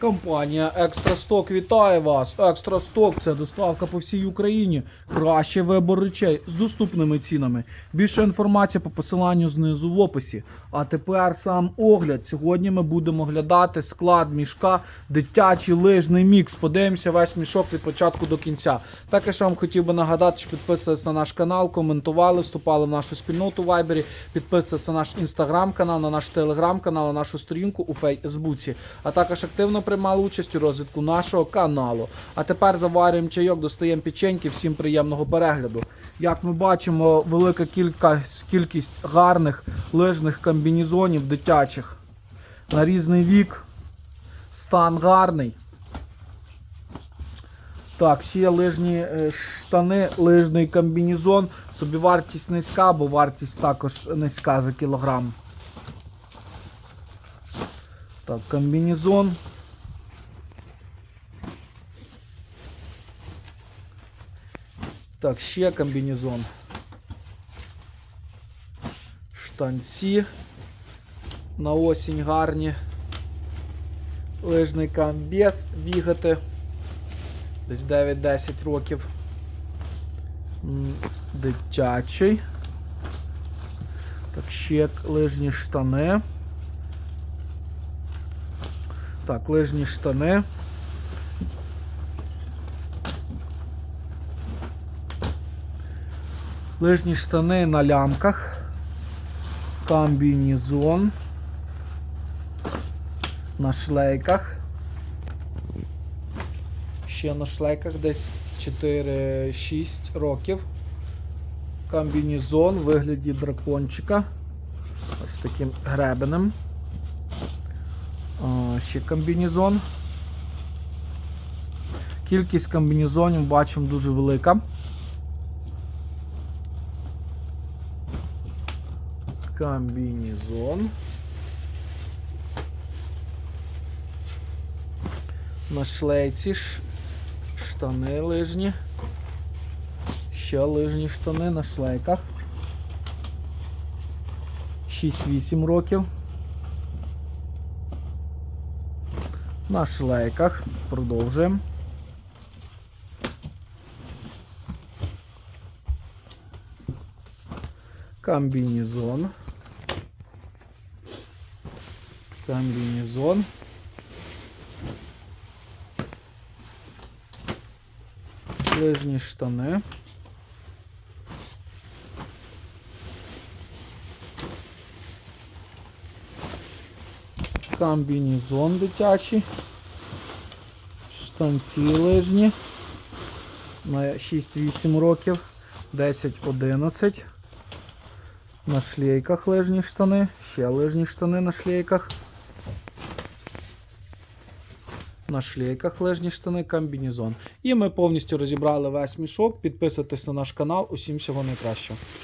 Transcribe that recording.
Компанія Екстрасток вітає вас. Екстрасток це доставка по всій Україні. Кращий вибор речей з доступними цінами. Більше інформації по посиланню знизу в описі. А тепер сам огляд. Сьогодні ми будемо оглядати склад мішка, дитячий лижний мікс. Подивимося весь мішок від початку до кінця. Також вам хотів би нагадати, що підписувались на наш канал, коментували, вступали в нашу спільноту в Вайбері, підписувалися на наш інстаграм-канал, на наш телеграм-канал, на нашу сторінку у Фейсбуці, а також активно приймали участь у розвитку нашого каналу. А тепер заварюємо чайок, достаємо печеньки. Всім приємного перегляду. Як ми бачимо, велика кількість, кількість гарних лижних комбінезонів дитячих на різний вік. Стан гарний. Так, ще лижні е, штани, лижний комбінезон. Собівартість низька, бо вартість також низька за кілограм. Так, комбінезон. Так, ще комбінезон. Штанці. На осінь гарні. Лижний комбез бігати. Десь 9-10 років. Дитячий. Так, ще лижні штани. Так, лижні штани. Лижні штани на лямках. Комбінезон. На шлейках. Ще на шлейках десь 4-6 років. Комбінезон в вигляді дракончика. Ось таким гребенем. Ще комбінезон. Кількість комбінезонів бачимо дуже велика. Комбінезон. На шлейці штани лижні. Ще лижні штани на шлейках. 6-8 років. На шлейках. Продовжуємо. Комбінезон. Комбінезон. Лижні штани. Комбінезон дитячий. Штанці лижні. На 6-8 років. 10-11. На шлейках лижні штани. Ще лижні штани на шлейках. На шлейках лижні штани, комбінезон. І ми повністю розібрали весь мішок. Підписуйтесь на наш канал. Усім всього найкращого.